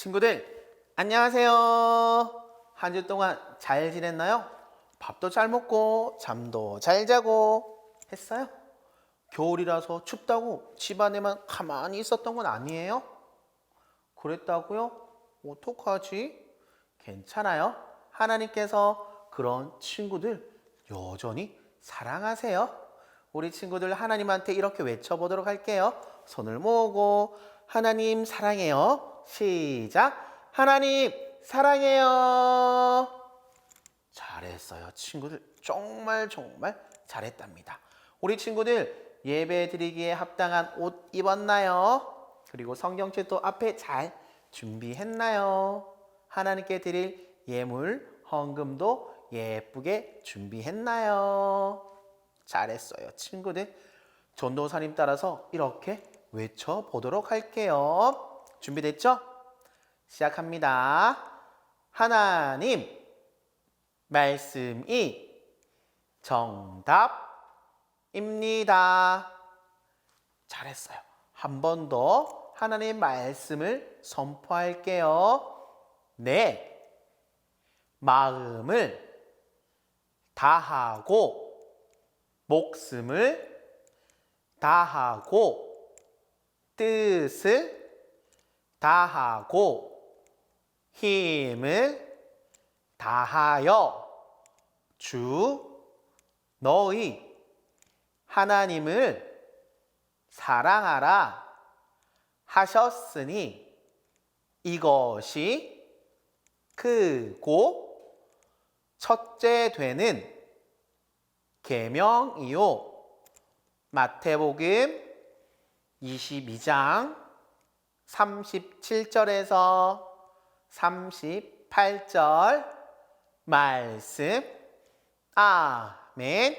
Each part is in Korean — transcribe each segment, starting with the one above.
친구들, 안녕하세요. 한 주 동안 잘 지냈나요? 밥도 잘 먹고, 잠도 잘 자고 했어요? 겨울이라서 춥다고 집안에만 가만히 있었던 건 아니에요? 그랬다고요? 어떡하지? 괜찮아요. 하나님께서 그런 친구들 여전히 사랑하세요. 우리 친구들 하나님한테 이렇게 외쳐보도록 할게요. 손을 모으고 하나님 사랑해요. 시작. 하나님 사랑해요. 잘했어요. 친구들 정말 정말 잘했답니다. 우리 친구들 예배 드리기에 합당한 옷 입었나요? 그리고 성경책도 앞에 잘 준비했나요? 하나님께 드릴 예물, 헌금도 예쁘게 준비했나요? 잘했어요. 친구들 전도사님 따라서 이렇게 외쳐보도록 할게요. 준비됐죠? 시작합니다. 하나님, 말씀이 정답입니다. 잘했어요. 한 번 더 하나님 말씀을 선포할게요. 네. 마음을 다하고 목숨을 다하고 뜻을 다하고 힘을 다하여 주 너희 하나님을 사랑하라 하셨으니 이것이 크고 첫째 되는 계명이요. 마태복음 22장 37절에서 38절 말씀. 아멘.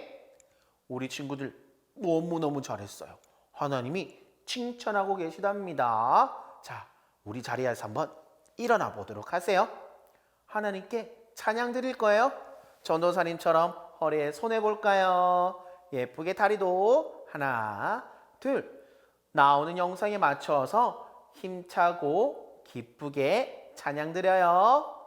우리 친구들 너무너무 잘했어요. 하나님이 칭찬하고 계시답니다. 자 우리 자리에서 한번 일어나 보도록 하세요. 하나님께 찬양 드릴 거예요. 전도사님처럼 허리에 손해 볼까요? 예쁘게 다리도 하나 둘. 나오는 영상에 맞춰서 힘차고 기쁘게 찬양 드려요.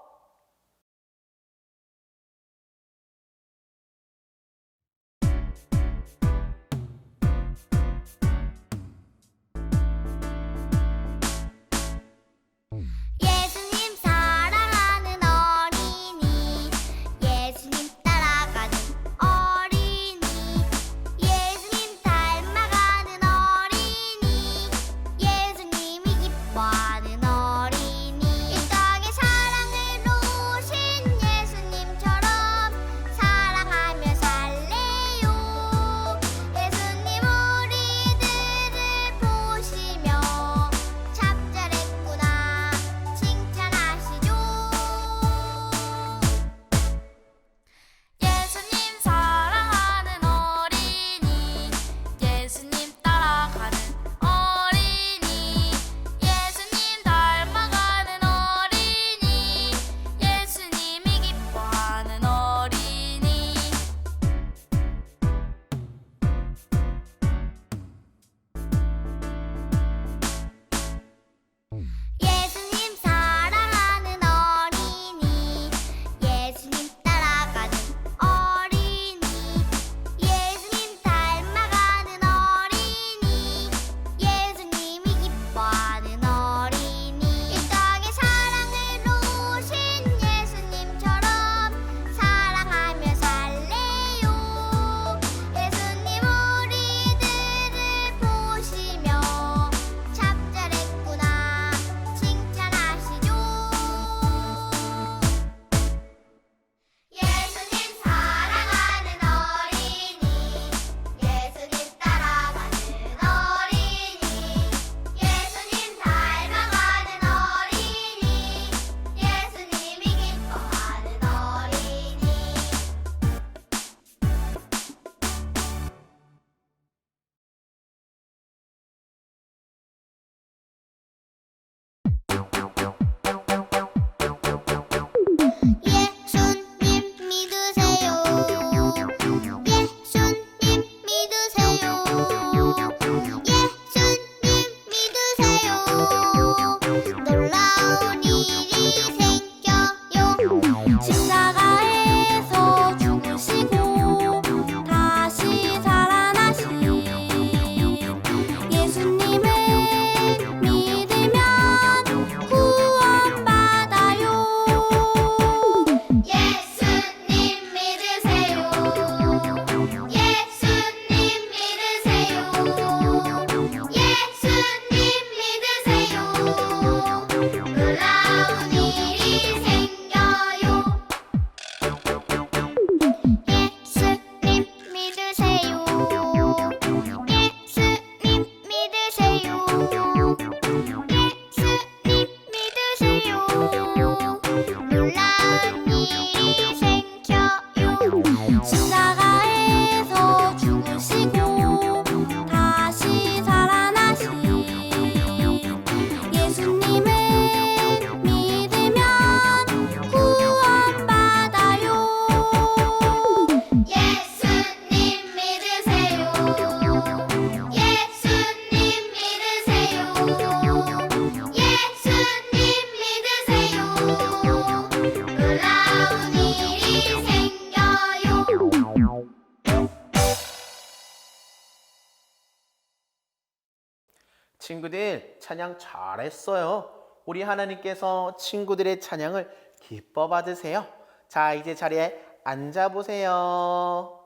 찬양 잘했어요. 우리 하나님께서 친구들의 찬양을 기뻐 받으세요. 자, 이제 자리에 앉아 보세요.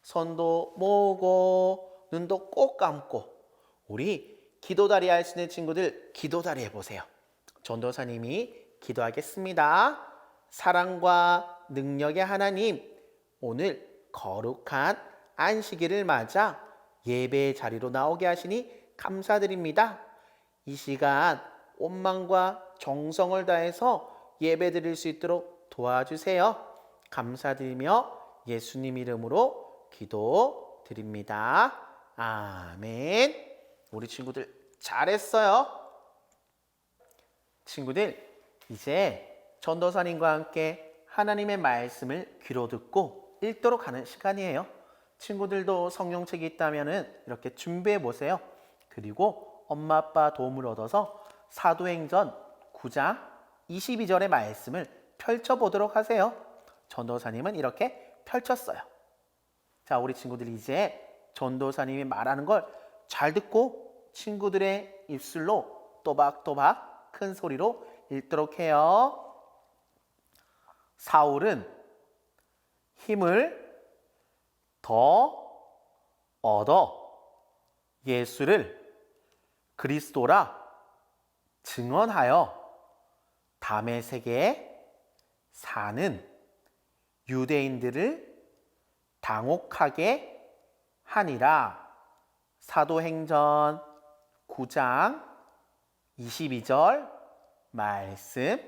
손도 모으고 눈도 꼭 감고 우리 기도다리 할 수 있는 친구들 기도다리 해보세요. 전도사님이 기도하겠습니다. 사랑과 능력의 하나님, 오늘 거룩한 안식일을 맞아 예배의 자리로 나오게 하시니 감사드립니다. 이 시간 온 마음과 정성을 다해서 예배 드릴 수 있도록 도와주세요. 감사드리며 예수님 이름으로 기도 드립니다. 아멘. 우리 친구들 잘했어요. 친구들, 이제 전도사님과 함께 하나님의 말씀을 귀로 듣고 읽도록 하는 시간이에요. 친구들도 성경책이 있다면 이렇게 준비해 보세요. 그리고 엄마 아빠 도움을 얻어서 사도행전 9장 22절의 말씀을 펼쳐 보도록 하세요. 전도사님은 이렇게 펼쳤어요. 자, 우리 친구들 이제 전도사님이 말하는 걸 잘 듣고 친구들의 입술로 또박또박 큰 소리로 읽도록 해요. 사울은 힘을 더 얻어 예수를 그리스도라 증언하여 담에색에 사는 유대인들을 당혹하게 하니라. 사도행전 9장 22절 말씀.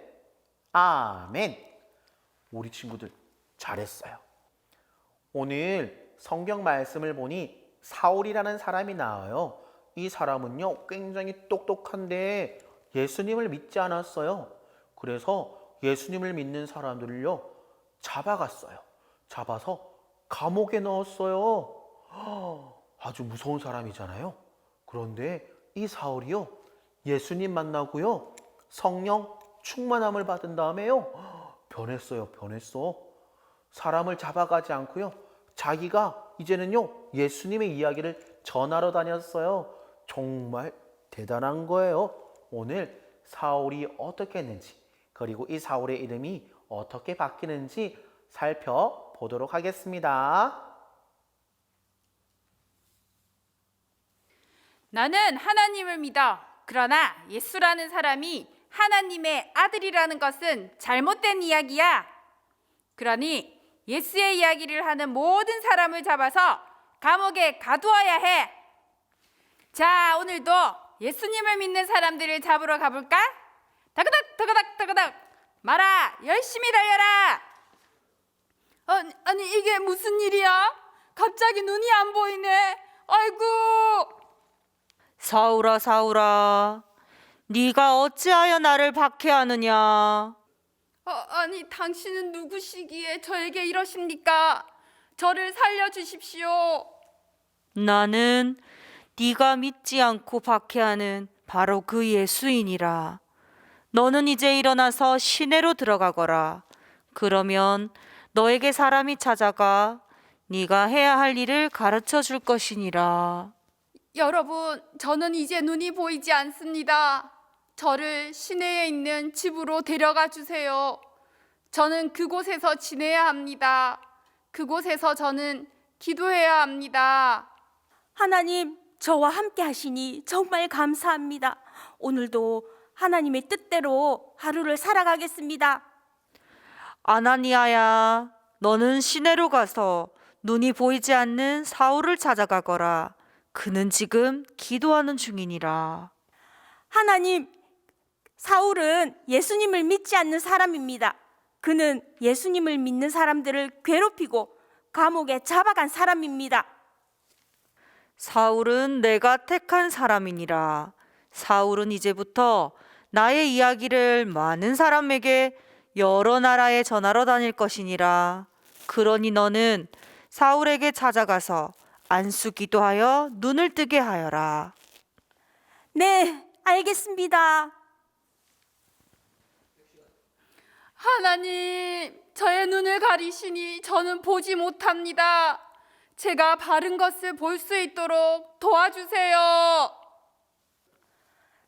아멘. 우리 친구들 잘했어요. 오늘 성경 말씀을 보니 사울이라는 사람이 나와요. 이 사람은요, 굉장히 똑똑한데 예수님을 믿지 않았어요. 그래서 예수님을 믿는 사람들을요, 잡아갔어요. 잡아서 감옥에 넣었어요. 아주 무서운 사람이잖아요. 그런데 이 사울이요, 예수님 만나고요, 성령 충만함을 받은 다음에요, 변했어요, 변했어. 사람을 잡아가지 않고요, 자기가 이제는요, 예수님의 이야기를 전하러 다녔어요. 정말 대단한 거예요. 오늘 사울이 어떻게 했는지, 그리고 이 사울의 이름이 어떻게 바뀌는지 살펴보도록 하겠습니다. 나는 하나님을 믿어. 그러나 예수라는 사람이 하나님의 아들이라는 것은 잘못된 이야기야. 그러니 예수의 이야기를 하는 모든 사람을 잡아서 감옥에 가두어야 해. 자, 오늘도 예수님을 믿는 사람들을 잡으러 가볼까? 다그닥 다그닥 다그닥 마라 열심히 달려라. 아니, 아니 이게 무슨 일이야? 갑자기 눈이 안 보이네. 아이고. 사울아 사울아 네가 어찌하여 나를 박해하느냐 어, 아니 당신은 누구시기에 저에게 이러십니까? 저를 살려 주십시오. 나는 네가 믿지 않고 박해하는 바로 그 예수인이라 너는 이제 일어나서 시내로 들어가거라 그러면 너에게 사람이 찾아가 네가 해야 할 일을 가르쳐 줄 것이니라 여러분, 저는 이제 눈이 보이지 않습니다. 저를 시내에 있는 집으로 데려가 주세요. 저는 그곳에서 지내야 합니다. 그곳에서 저는 기도해야 합니다. 하나님, 저와 함께 하시니 정말 감사합니다. 오늘도 하나님의 뜻대로 하루를 살아가겠습니다. 아나니아야 너는 시내로 가서 눈이 보이지 않는 사울을 찾아가거라 그는 지금 기도하는 중이니라 하나님, 사울은 예수님을 믿지 않는 사람입니다. 그는 예수님을 믿는 사람들을 괴롭히고 감옥에 잡아간 사람입니다. 사울은 내가 택한 사람이니라. 사울은 이제부터 나의 이야기를 많은 사람에게 여러 나라에 전하러 다닐 것이니라. 그러니 너는 사울에게 찾아가서 안수 기도하여 눈을 뜨게 하여라. 네, 알겠습니다. 하나님, 저의 눈을 가리시니 저는 보지 못합니다. 제가 바른 것을 볼 수 있도록 도와주세요.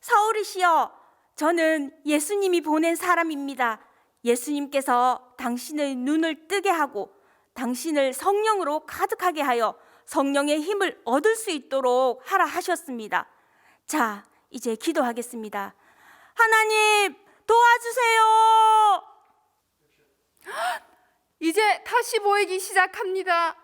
사울이시여, 저는 예수님이 보낸 사람입니다. 예수님께서 당신의 눈을 뜨게 하고 당신을 성령으로 가득하게 하여 성령의 힘을 얻을 수 있도록 하라 하셨습니다. 자, 이제 기도하겠습니다. 하나님, 도와주세요! 이제 다시 보이기 시작합니다.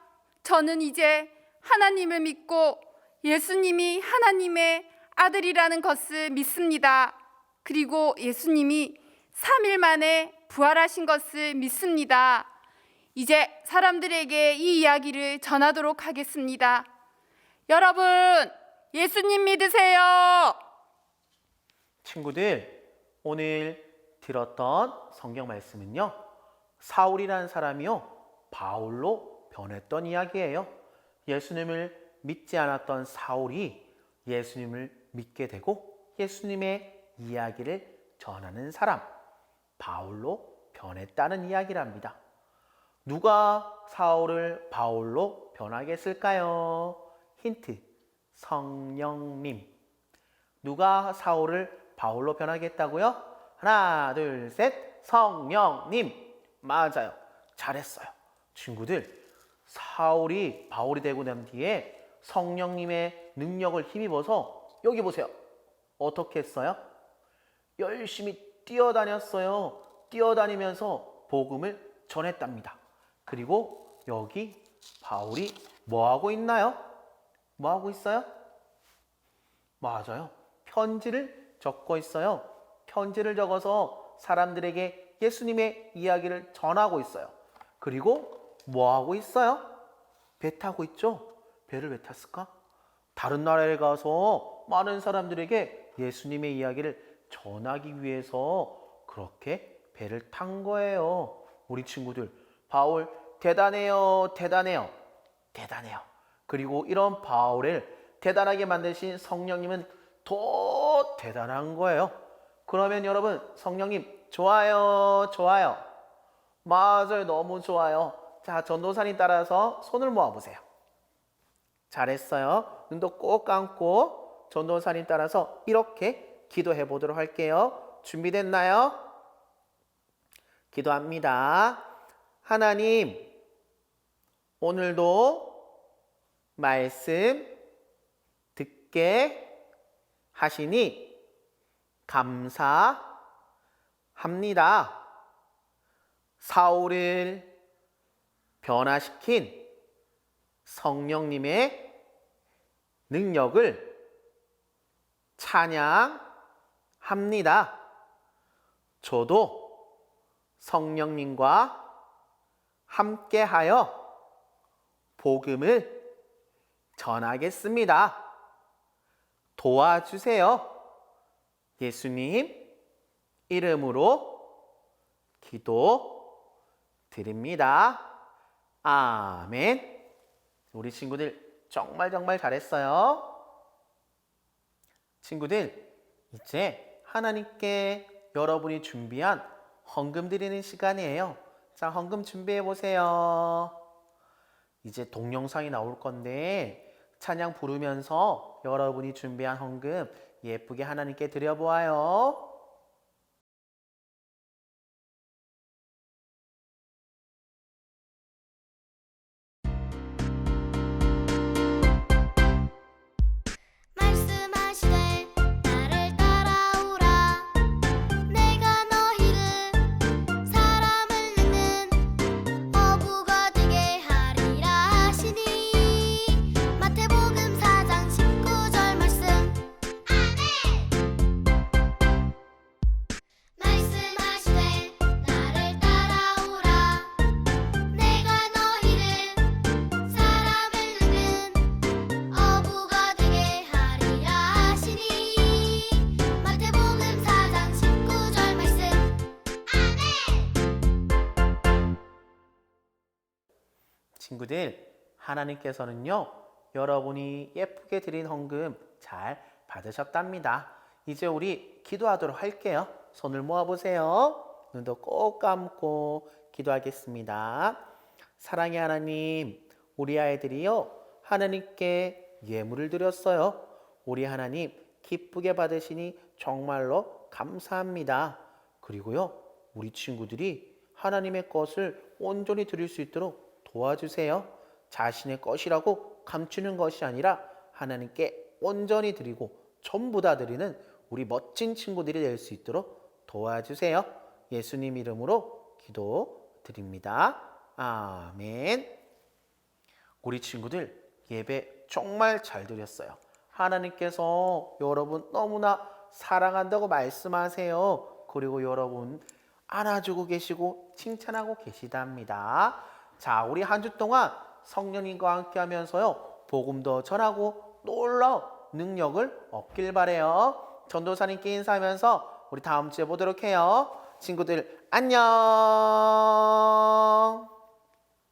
저는 이제 하나님을 믿고 예수님이 하나님의 아들이라는 것을 믿습니다. 그리고 예수님이 3일 만에 부활하신 것을 믿습니다. 이제 사람들에게 이 이야기를 전하도록 하겠습니다. 여러분, 예수님 믿으세요. 친구들, 오늘 들었던 성경 말씀은요. 사울이라는 사람이요. 바울로 변했던 이야기예요. 예수님을 믿지 않았던 사울이 예수님을 믿게 되고 예수님의 이야기를 전하는 사람, 바울로 변했다는 이야기랍니다. 누가 사울을 바울로 변하게 했을까요? 힌트, 성령님. 누가 사울을 바울로 변하게 했다고요? 하나, 둘, 셋, 성령님. 맞아요. 잘했어요. 친구들, 사울이 바울이 되고 난 뒤에 성령님의 능력을 힘입어서 여기 보세요. 어떻게 했어요? 열심히 뛰어다녔어요. 뛰어다니면서 복음을 전했답니다. 그리고 여기 바울이 뭐 하고 있나요? 뭐 하고 있어요? 맞아요. 편지를 적고 있어요. 편지를 적어서 사람들에게 예수님의 이야기를 전하고 있어요. 그리고 뭐 하고 있어요? 배 타고 있죠? 배를 왜 탔을까? 다른 나라에 가서 많은 사람들에게 예수님의 이야기를 전하기 위해서 그렇게 배를 탄 거예요. 우리 친구들, 바울 대단해요, 대단해요, 대단해요. 그리고 이런 바울을 대단하게 만드신 성령님은 더 대단한 거예요. 그러면 여러분, 성령님 좋아요, 좋아요. 맞아요, 너무 좋아요. 자, 전도사님 따라서 손을 모아 보세요. 잘했어요. 눈도 꼭 감고 전도사님 따라서 이렇게 기도해 보도록 할게요. 준비됐나요? 기도합니다. 하나님, 오늘도 말씀 듣게 하시니 감사합니다. 사울을 변화시킨 성령님의 능력을 찬양합니다. 저도 성령님과 함께하여 복음을 전하겠습니다. 도와주세요. 예수님 이름으로 기도 드립니다. 아멘. 우리 친구들 정말 정말 잘했어요. 친구들, 이제 하나님께 여러분이 준비한 헌금 드리는 시간이에요. 자, 헌금 준비해 보세요. 이제 동영상이 나올 건데 찬양 부르면서 여러분이 준비한 헌금 예쁘게 하나님께 드려보아요. 친구들, 하나님께서는요, 여러분이 예쁘게 드린 헌금 잘 받으셨답니다. 이제 우리 기도하도록 할게요. 손을 모아보세요. 눈도 꼭 감고 기도하겠습니다. 사랑의 하나님, 우리 아이들이요, 하나님께 예물을 드렸어요. 우리 하나님, 기쁘게 받으시니 정말로 감사합니다. 그리고요, 우리 친구들이 하나님의 것을 온전히 드릴 수 있도록 도와주세요. 자신의 것이라고 감추는 것이 아니라 하나님께 온전히 드리고 전부 다 드리는 우리 멋진 친구들이 될 수 있도록 도와주세요. 예수님 이름으로 기도 드립니다. 아멘. 우리 친구들 예배 정말 잘 드렸어요. 하나님께서 여러분 너무나 사랑한다고 말씀하세요. 그리고 여러분 안아주고 계시고 칭찬하고 계시답니다. 자, 우리 한 주 동안 성령님과 함께 하면서요. 복음도 전하고 놀라운 능력을 얻길 바래요. 전도사님께 인사하면서 우리 다음 주에 보도록 해요. 친구들 안녕.